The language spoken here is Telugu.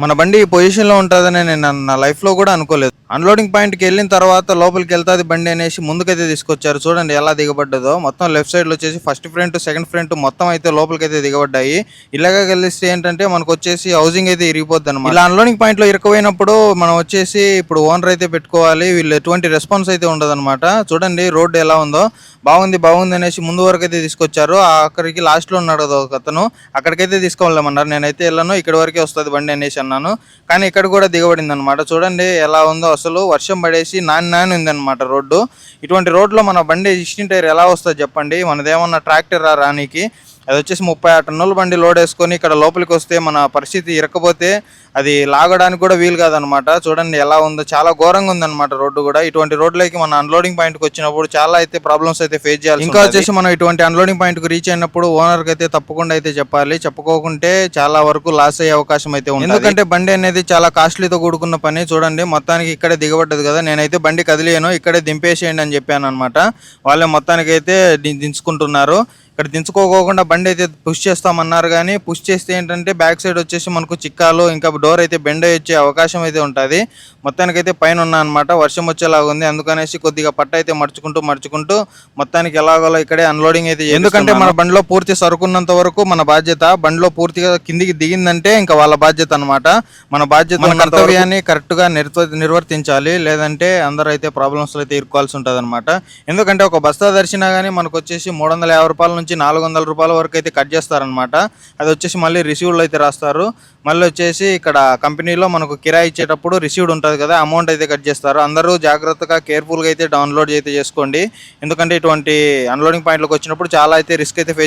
మన బండి ఈ పొజిషన్లో ఉంటుందని నేను నా- లైఫ్లో కూడా అనుకోలేదు. అన్లోడింగ్ పాయింట్కి వెళ్ళిన తర్వాత లోపలికి వెళ్తాది బండి అనేసి ముందుకైతే తీసుకొచ్చారు. చూడండి ఎలా దిగబడ్డదో. మొత్తం లెఫ్ట్ సైడ్లో వచ్చేసి ఫస్ట్ ఫ్రంట్ సెకండ్ ఫ్రంట్ మొత్తం అయితే లోపలికి అయితే దిగబడ్డాయి. ఇలాగ కలిస్తే ఏంటంటే మనకు వచ్చేసి హౌసింగ్ అయితే ఇరిగిపోద్ది అనమాట ఇలా అన్లోడింగ్ పాయింట్లో ఇరకపోయినప్పుడు మనం వచ్చేసి ఇప్పుడు ఓనర్ అయితే పెట్టుకోవాలి. వీళ్ళు ఎటువంటి రెస్పాన్స్ అయితే ఉండదన్నమాట. చూడండి రోడ్డు ఎలా ఉందో. బాగుంది బాగుంది అనేసి ముందు వరకు అయితే తీసుకొచ్చారు. అక్కడికి లాస్ట్లో ఉన్నాడు ఒక అతను. అక్కడికైతే తీసుకోవాలమన్నారు. నేనైతే వెళ్ళాను ఇక్కడ వరకే వస్తుంది బండి అనేసి అన్నాను. కానీ ఇక్కడ కూడా దిగబడింది అనమాట చూడండి ఎలా ఉందో. అసలు వర్షం పడేసి నాని నాని ఉందన్నమాట రోడ్డు. ఇటువంటి రోడ్లో మన బండి ఇష్టం టైర్ ఎలా వస్తుంది చెప్పండి. మనదేమన్నా ట్రాక్టర్ రా రానికి. అది వచ్చేసి ముప్పై ఆరు టన్నుల బండి లోడ్ వేసుకొని ఇక్కడ లోపలికి వస్తే మన పరిస్థితి ఇరకపోతే అది లాగడానికి కూడా వీలు కాదనమాట. చూడండి ఎలా ఉందో చాలా ఘోరంగా ఉందన్నమాట రోడ్డు కూడా. ఇటువంటి రోడ్లకి మన అన్లోడింగ్ పాయింట్కి వచ్చినప్పుడు చాలా అయితే ప్రాబ్లమ్స్ అయితే ఫేస్ చేయాలి ఇంకా వచ్చేసి మనం ఇటువంటి అన్లోడింగ్ పాయింట్కి రీచ్ అయినప్పుడు ఓనర్కి అయితే తప్పకుండా అయితే చెప్పాలి. చెప్పుకోకుంటే చాలా వరకు లాస్ అయ్యే అవకాశం అయితే ఉంది ఎందుకంటే బండి అనేది చాలా కాస్ట్లీతో కూడుకున్న పని. చూడండి మొత్తానికి ఇక్కడే దిగబడ్డది కదా. నేనైతే బండి కదిలేను ఇక్కడే దింపేసేయండి అని చెప్పాను అనమాట వాళ్ళే మొత్తానికి అయితే దించుకుంటున్నారు. ఇక్కడ దించుకోకుండా బండి అయితే పుష్ చేస్తామన్నారు కానీ పుష్ చేస్తే ఏంటంటే బ్యాక్ సైడ్ వచ్చేసి మనకు చిక్కాలు ఇంకా డోర్ అయితే బెండ్ అయ్యి వచ్చే అవకాశం అయితే ఉంటుంది. మొత్తానికైతే పైన ఉన్నా అనమాట వర్షం వచ్చేలాగా ఉంది. అందుకనేసి కొద్దిగా పట్ట అయితే మడుచుకుంటూ మడుచుకుంటూ మొత్తానికి ఎలాగోలా ఇక్కడే అన్లోడింగ్ అయితే. ఎందుకంటే మన బండిలో పూర్తి సరుకున్నంత వరకు మన బాధ్యత బండిలో పూర్తిగా కిందికి దిగిందంటే ఇంకా వాళ్ళ బాధ్యత అన్నమాట. మన బాధ్యత మన కర్తవ్యాన్ని కరెక్ట్గా నిర్వ నిర్వర్తించాలి. లేదంటే అందరూ అయితే ప్రాబ్లమ్స్ అయితే ఇరుకోవాల్సి ఉంటుంది ఎందుకంటే ఒక బస్తా దర్శినా కానీ మనకు వచ్చేసి మూడు వందల యాభై రూపాయల నుంచి నాలుగు వందల రూపాయల వరకు అయితే కట్ చేస్తారనమాట అది వచ్చేసి మళ్ళీ రిసీవ్డ్లు అయితే రాస్తారు. మళ్ళీ వచ్చేసి ఇక్కడ కంపెనీలో మనకు కిరాయి ఇచ్చేటప్పుడు రిసీవ్డ్ ఉంటుంది కదా అమౌంట్ అయితే కట్ చేస్తారు. అందరూ జాగ్రత్తగా కేర్ఫుల్గా అయితే డౌన్లోడ్ అయితే చేసుకోండి. ఎందుకంటే ఇటువంటి అన్లోడింగ్ పాయింట్లకు వచ్చినప్పుడు చాలా అయితే రిస్క్ అయితే